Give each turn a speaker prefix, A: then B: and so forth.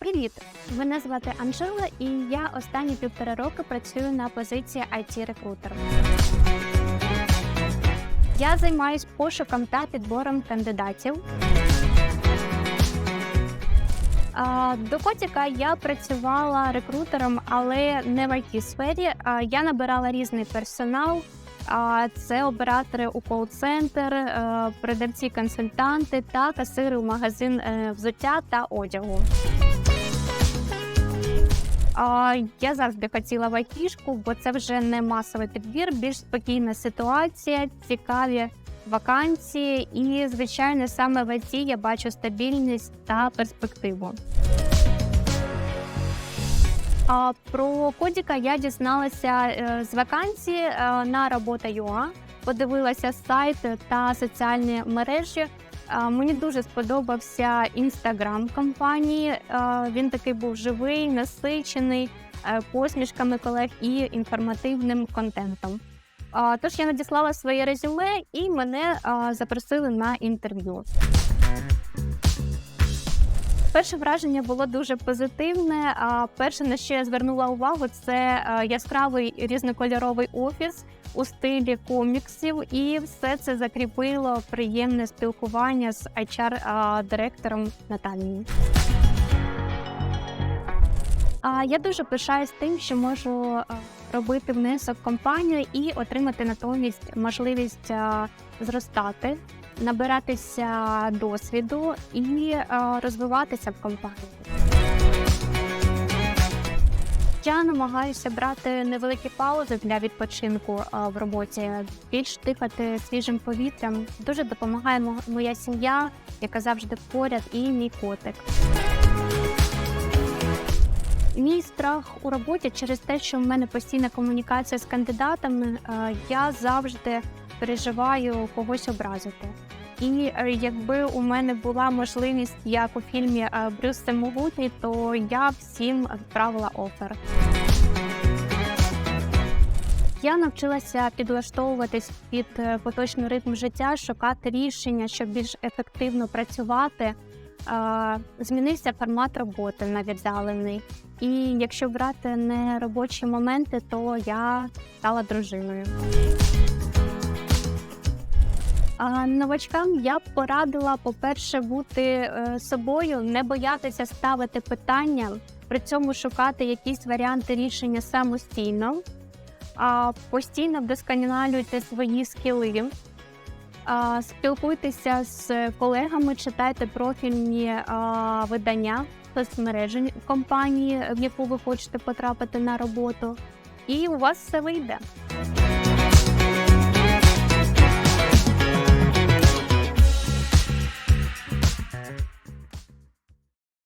A: Привіт! Мене звати Анжела, і я останні півтора роки працюю на позиції it рекрутер Я займаюсь пошуком та підбором кандидатів. До Котіка я працювала рекрутером, але не в it сфері. Я набирала різний персонал. Це оператори у кол-центр, е, продавці-консультанти та касири у магазин е, взуття та одягу. А, Я завжди хотіла в айтішку, бо це вже не масовий підбір, більш спокійна ситуація, цікаві вакансії, і, звичайно, саме в ІТ я бачу стабільність та перспективу. А про Кодіка я дізналася е, з вакансії е, на робота.ua, подивилася сайт та соціальні мережі. Мені дуже сподобався інстаграм компанії. Він такий був живий, насичений е, посмішками колег і інформативним контентом. Тож я надіслала своє резюме і мене запросили на інтерв'ю. Перше враження було дуже позитивне. А перше, на що я звернула увагу, це яскравий різнокольоровий офіс у стилі коміксів, і все це закріпило приємне спілкування з HR-директором Наталією. А я дуже пишаюсь тим, що можу робити внесок компанію і отримати натомість можливість зростати, набиратися досвіду і а, розвиватися в компанії. Я намагаюся брати невеликі паузи для відпочинку а, в роботі, більш дихати свіжим повітрям. Дуже допомагає моя сім'я, яка завжди поряд, і мій котик. Мій страх у роботі через те, що в мене постійна комунікація з кандидатами, е, я завжди переживаю когось образити. І е, якби у мене була можливість, як у фільмі е, Брюс Всемогутній, то я всім відправила офер. Я навчилася підлаштовуватись під е, поточний ритм життя, шукати рішення, щоб більш ефективно працювати. Змінився формат роботи на віддалений. І якщо брати не робочі моменти, то я стала дружиною. Новачкам я б порадила, по-перше, бути е, собою, не боятися ставити питання, при цьому шукати якісь варіанти рішення самостійно, а постійно вдосконалюйте свої скіли. Спілкуйтеся з колегами, читайте профільні видання соцмережі компанії, в яку ви хочете потрапити на роботу, і у вас все вийде.